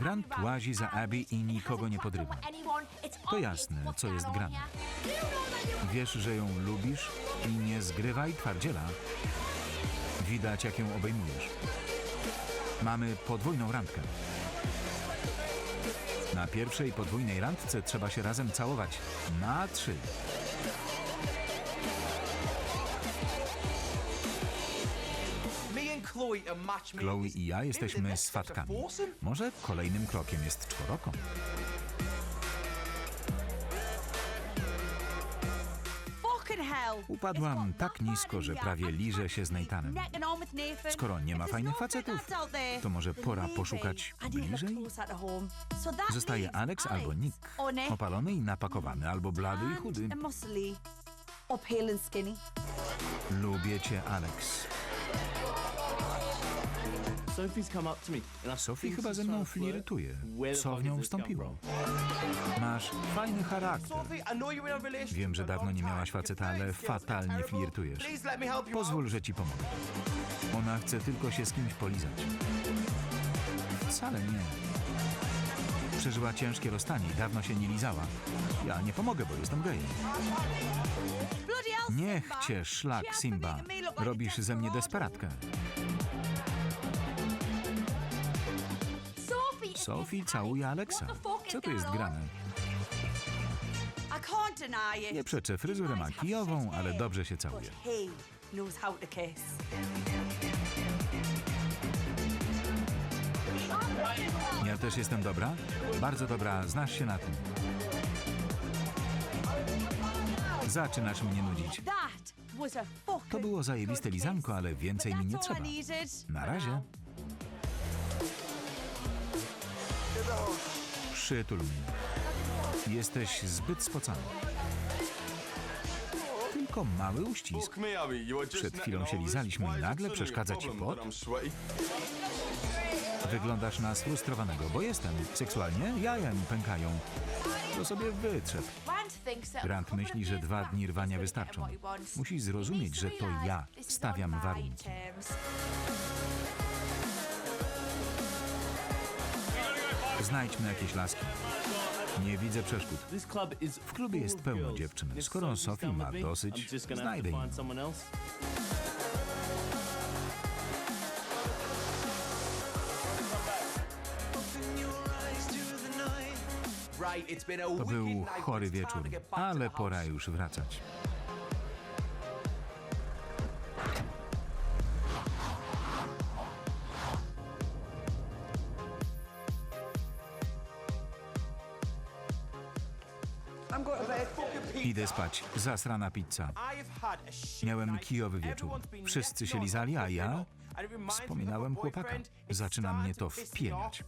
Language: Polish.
Grant łazi za Abby i nikogo nie podrywa. To jasne, co jest grane. Wiesz, że ją lubisz i nie zgrywaj twardziela. Widać, jak ją obejmujesz. Mamy podwójną randkę. Na pierwszej podwójnej randce trzeba się razem całować. Na trzy. Chloe i ja jesteśmy swatkami. Może kolejnym krokiem jest czworokąt. Upadłam tak nisko, że prawie liżę się z Nathanem. Skoro nie ma fajnych facetów, to może pora poszukać bliżej? Zostaje Alex albo Nick. Opalony i napakowany, albo blady i chudy. Lubię cię, Alex. Sophie chyba ze mną flirtuje. Co w nią wstąpiło? from? Masz fajny charakter. Wiem, że dawno nie miałaś faceta, ale fatalnie flirtujesz. Pozwól, że ci pomogę. Ona chce tylko się z kimś polizać. Wcale nie. Przeżyła ciężkie rozstanie i dawno się nie lizała. Ja nie pomogę, bo jestem gejem. Niech cię szlak, Simba. Robisz ze mnie desperatkę. Sophie, całuje Aleksa. Co tu jest grane? Nie przeczę, fryzurę ma kijową, ale dobrze się całuje. Ja też jestem dobra? Bardzo dobra, znasz się na tym. Zaczynasz mnie nudzić. To było zajebiste lizanko, ale więcej mi nie trzeba. Na razie. Przytul mnie. Jesteś zbyt spocony. Tylko mały uścisk. Przed chwilą się lizaliśmy i nagle przeszkadza ci pot? Wyglądasz na sfrustrowanego, bo jestem. Seksualnie jaja mi pękają. To sobie wytrzep. Grant myśli, że dwa dni rwania wystarczą. Musi zrozumieć, że to ja stawiam warunki. Znajdźmy jakieś laski. Nie widzę przeszkód. W klubie jest pełno dziewczyn. Skoro Sophie ma dosyć, znajdę inną. To był chory wieczór, ale pora już wracać. Idę spać. Zasrana pizza. Miałem kijowy wieczór. Wszyscy się lizali, a ja wspominałem chłopaka. Zaczyna mnie to wpieniać.